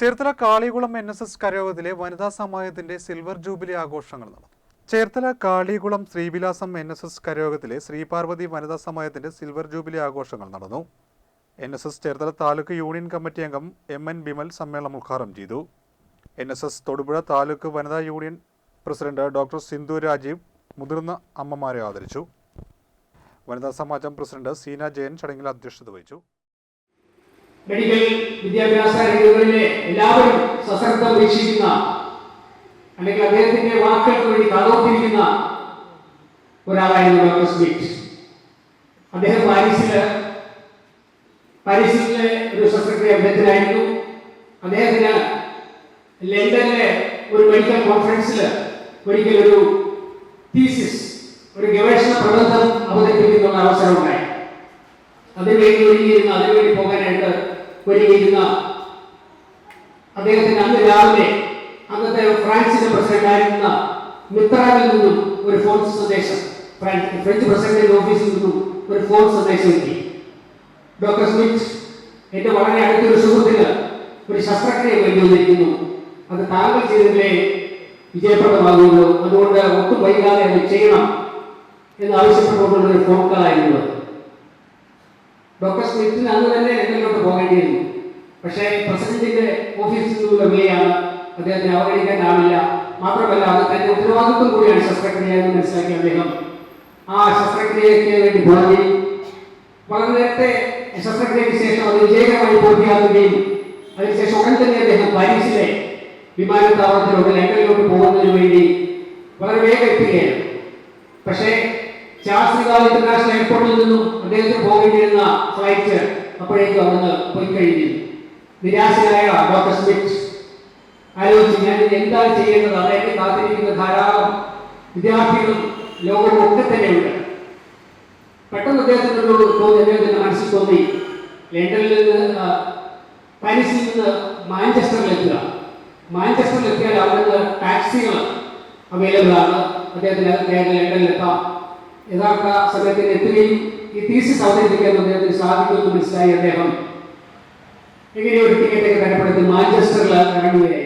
Cherthala Kalikulam N S S കരയോഗത്തിലെ വനിതാ സമാജത്തിന്റെ silver jubilee ആഘോഷങ്ങൾ നടന്നു. Cherthala Kalikulam Srivilasam N S S കരയോഗത്തിലെ Sreeparvathi വനിതാ സമാജത്തിന്റെ സിൽവർ ജൂബിലി ആഘോഷങ്ങൾ നടന്നു. N S S Cherthala taluk union committee അംഗം എം എൻ ബിമൽ സമ്മേളനം ഉദ്ഘാടനം ചെയ്തു. N S S Thodupuzha taluk വനിതാ union president doctor Sindhu Rajeev മുതിർന്ന അമ്മമാരെ ആദരിച്ചു. വനിതാ സമാജം പ്രസിഡന്റ് സീന ജയൻ ചടങ്ങിൽ അധ്യക്ഷത വഹിച്ചു. മെഡിക്കൽ വിദ്യാഭ്യാസ രംഗങ്ങളിലെ എല്ലാവരും സശക്തം വീക്ഷിക്കുന്ന അല്ലെങ്കിൽ അദ്ദേഹത്തിന്റെ വാക്കുകൾക്ക് വേണ്ടി കാതോർത്തിരിക്കുന്ന ഒരാളായിരുന്നു ഡോക്ടർ സ്മിത്ത്. അദ്ദേഹം പാരീസിൽ പാരീസിലെ ഒരു ശസ്ത്രക്രിയ അദ്ദേഹത്തിനായിരുന്നു. അദ്ദേഹത്തിന് ലണ്ടനിലെ ഒരു മെഡിക്കൽ കോൺഫറൻസിൽ ഒരിക്കൽ ഒരു തീസിസ് ഒരു ഗവേഷണ പ്രബന്ധം അവതരിപ്പിക്കുന്ന അവസരമുണ്ടായി. അതിനുവേണ്ടി ഒരുങ്ങിയിരുന്ന അതിനുവേണ്ടി പോകാനായിട്ട് ഒരുങ്ങിയിരുന്ന അദ്ദേഹത്തിന് അന്ന് രാവിലെ അന്നത്തെ ഫ്രാൻസിന്റെ പ്രസിഡന്റായിരുന്ന മിത്രാവിൽ നിന്നും ഒരു ഫോൺ സന്ദേശം ഫ്രഞ്ച് പ്രസിഡന്റിന്റെ ഓഫീസിൽ നിന്നും ഒരു ഫോൺ സന്ദേശം എത്തി ഡോക്ടർ സ്മിത്ത് എന്റെ വളരെ അടുത്തൊരു സുഹൃത്തിന് ഒരു ശസ്ത്രക്രിയ വേണ്ടി വന്നിരിക്കുന്നു. അത് താങ്കൾ ചെയ്തതിലെ വിജയപ്രദമാകുള്ളൂ അതുകൊണ്ട് ഒട്ടും വൈകാതെ അത് ചെയ്യണം എന്ന് ആവശ്യപ്പെട്ടുകൊണ്ടുള്ള ഒരു ഫോൺ കോളായിരുന്നു ഡോക്ടർ സ്മിത്തിന് അന്ന് തന്നെ എന്തെങ്കിലും പോകേണ്ടിയിരുന്നു പക്ഷേ പ്രസിഡന്റിന്റെ ഓഫീസിൽ നിന്നുള്ള വിളിയാണ് അദ്ദേഹത്തിന് അവഗണിക്കാനാവില്ല മാത്രമല്ല അത് തന്റെ ഉത്തരവാദിത്വം കൂടിയാണ് ശസ്ത്രക്രിയ എന്ന് മനസ്സിലാക്കിയ അദ്ദേഹം. ആ ശസ്ത്രക്രിയയ്ക്ക് വേണ്ടി പോവുകയും വളരെ നേരത്തെ ശസ്ത്രക്രിയയ്ക്ക് ശേഷം അത് വിജയകരമായി പൂർത്തിയാക്കുകയും അതിനുശേഷം ഉടൻ തന്നെ അദ്ദേഹം പാരീസിലെ വിമാനത്താവളത്തിലോട്ട് ലണ്ടനിലോട്ട് പോകുന്നതിന് വേണ്ടി വളരെ വേഗം എത്തുകയാണ് പക്ഷേ ചാർസിഗാൾ ഇന്റർനാഷണൽ എയർപോർട്ടിൽ നിന്നും അദ്ദേഹത്തിന് പോകേണ്ടിയിരുന്ന ഫ്ലൈറ്റ് അപ്പോഴേക്കും അവിടുന്ന് പോയി കഴിഞ്ഞിരുന്നു നിരാശനായ ഡോക്ടർ സ്മിത്ത് ആലോചിച്ച് ഞാൻ എന്താണ് ചെയ്യേണ്ടത്? അതായത് കാത്തിരിക്കുന്ന ധാരാളം വിദ്യാർത്ഥികളും ലോകവും ഒക്കെ തന്നെയുണ്ട്. പെട്ടെന്ന് അദ്ദേഹത്തിനോട് തോന്നി അദ്ദേഹത്തിന്റെ മനസ്സിൽ തോന്നി ലണ്ടനിൽ നിന്ന് പാരീസിൽ നിന്ന് മാഞ്ചസ്റ്ററിലെത്തുക മാഞ്ചസ്റ്ററിലെത്തിയാൽ അവിടുന്ന് ടാക്സികൾ അവൈലബിൾ ആണ്. അദ്ദേഹത്തിന് എത്താം. യഥാർത്ഥ സമയത്തിന് എത്തുകയും ഈ തീസിസ് അവതരിപ്പിക്കാൻ അദ്ദേഹത്തിന് സാധിക്കുമെന്ന് മനസ്സിലായി അദ്ദേഹം. ഇങ്ങനെ ഒരു ടിക്കറ്റ് ഒക്കെ തരപ്പെടുത്തി മാഞ്ചസ്റ്ററിൽ ഇറങ്ങുകയായി